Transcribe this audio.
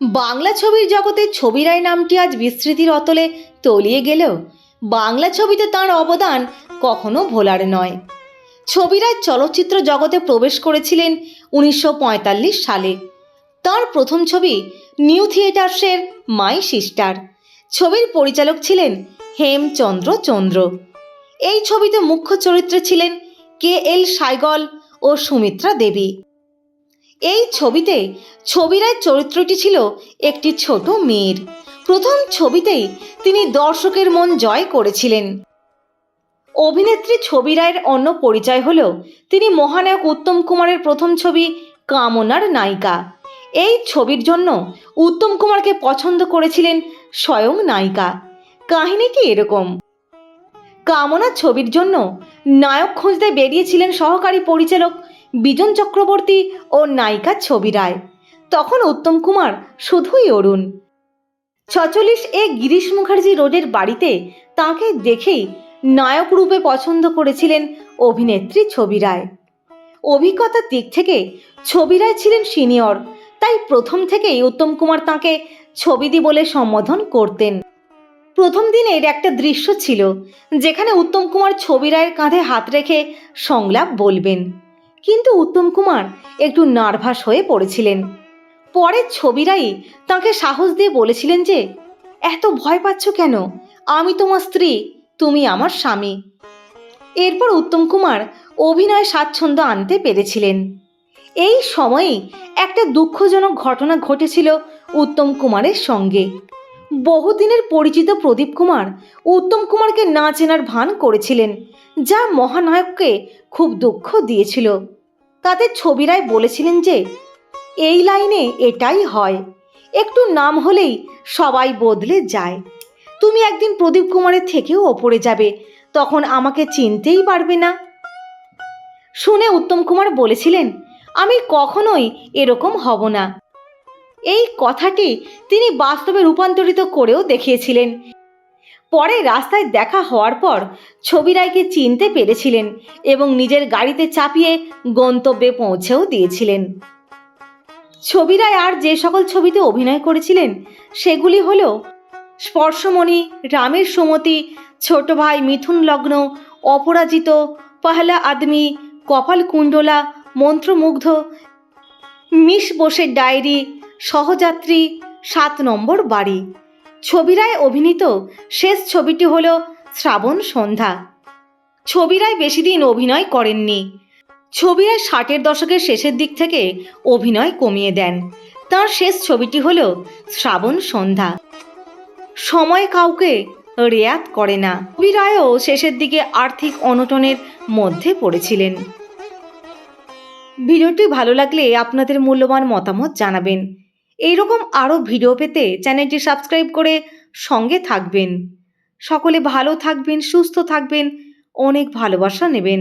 বাংলা ছবির জগতে ছবিরায় নামটি আজ বিস্তৃতির অতলে তলিয়ে গেলেও বাংলা ছবিতে তার অবদান কখনো ভোলার নয়। ছবিরায় চলচ্চিত্র জগতে প্রবেশ করেছিলেন উনিশশো পঁয়তাল্লিশ সালে। তার প্রথম ছবি নিউ থিয়েটার্সের মাই সিস্টার। ছবির পরিচালক ছিলেন হেমচন্দ্র চন্দ্র। এই ছবিতে মুখ্য চরিত্রে ছিলেন কে এল সাইগল ও সুমিত্রা দেবী। এই ছবিতে ছবিরায় চরিত্রটি ছিল একটি ছোট মেয়ের। প্রথম ছবিতেই তিনি দর্শকের মন জয় করেছিলেন। অভিনেত্রী ছবি রায়ের অন্য পরিচয় হল, তিনি মহানায়ক উত্তম কুমারের প্রথম ছবি কামনার নায়িকা। এই ছবির জন্য উত্তম কুমারকে পছন্দ করেছিলেন স্বয়ং নায়িকা। কাহিনীটি এরকম? কামনা ছবির জন্য নায়ক খুঁজতে বেরিয়েছিলেন সহকারী পরিচালক বিজন চক্রবর্তী ও নায়িকা ছবি রায়। তখন উত্তম কুমার শুধুই অরুণ। ছচল্লিশ এ গিরিশ মুখার্জি রোডের বাড়িতে তাকে দেখেই নায়ক রূপে পছন্দ করেছিলেন অভিনেত্রী ছবি রায়। অভিজ্ঞতার দিক থেকে ছবি রায় ছিলেন সিনিয়র, তাই প্রথম থেকেই উত্তম কুমার তাকে ছবিদি বলে সম্বোধন করতেন। প্রথম দিনের একটা দৃশ্য ছিল, যেখানে উত্তম কুমার ছবি রায়ের কাঁধে হাত রেখে সংলাপ বলবেন। কিন্তু উত্তম কুমার একটু নার্ভাস হয়ে পড়েছিলেন। পরের ছবিরাই তাকে সাহস দিয়ে বলেছিলেন যে, এত ভয় পাচ্ছ কেন? আমি তোমার স্ত্রী, তুমি আমার স্বামী। এরপর উত্তম কুমার অভিনয় স্বাচ্ছন্দ্য আনতে পেরেছিলেন। এই সময়েই একটা দুঃখজনক ঘটনা ঘটেছিল উত্তম কুমারের সঙ্গে। বহুদিনের পরিচিত প্রদীপ কুমার উত্তম কুমারকে না চেনার ভান করেছিলেন, যা মহানায়ককে খুব দুঃখ দিয়েছিল। তাতে ছবিরায় বলেছিলেন যে, এই লাইনে এটাই হয়। একটু নাম হলেই সবাই বদলে যায়। তুমি একদিন প্রদীপ কুমারের থেকেও ওপরে যাবে, তখন আমাকে চিনতেই পারবে না। শুনে উত্তম কুমার বলেছিলেন, আমি কখনোই এরকম হব না। এই কথাটি তিনি বাস্তবে রূপান্তরিত করেও দেখিয়েছিলেন। পরে রাস্তায় দেখা হওয়ার পর ছবি রায়কে চিনতে পেরেছিলেন এবং নিজের গাড়িতে চাপিয়ে গন্তব্যে পৌঁছেও দিয়েছিলেন। ছবি রায় আর যে সকল ছবিতে অভিনয় করেছিলেন, সেগুলি হল স্পর্শমণি, রামের সুমতি, ছোট ভাই মিথুন লগ্ন, অপরাজিত, পহলা আদমি, কপাল কুণ্ডলা, মন্ত্রমুগ্ধ, মিশ বোসের ডায়েরি, সহযাত্রী, সাত নম্বর বাড়ি। ছবিরায় অভিনীত শেষ ছবিটি হল শ্রাবণ সন্ধ্যা। ছবিরায় বেশি দিন অভিনয় করেননি। ছবিরায় ষাটের দশকের শেষের দিক থেকে অভিনয় কমিয়ে দেন। তার শেষ ছবিটি হল শ্রাবণ সন্ধ্যা। সময় কাউকে রেয়াত করে না। ছবিরায়ও শেষের দিকে আর্থিক অনটনের মধ্যে পড়েছিলেন। ভিডিওটি ভালো লাগলে আপনাদের মূল্যবান মতামত জানাবেন। এইরকম আরও ভিডিও পেতে চ্যানেলটি সাবস্ক্রাইব করে সঙ্গে থাকবেন। সকলে ভালো থাকবেন, সুস্থ থাকবেন, অনেক ভালোবাসা নেবেন।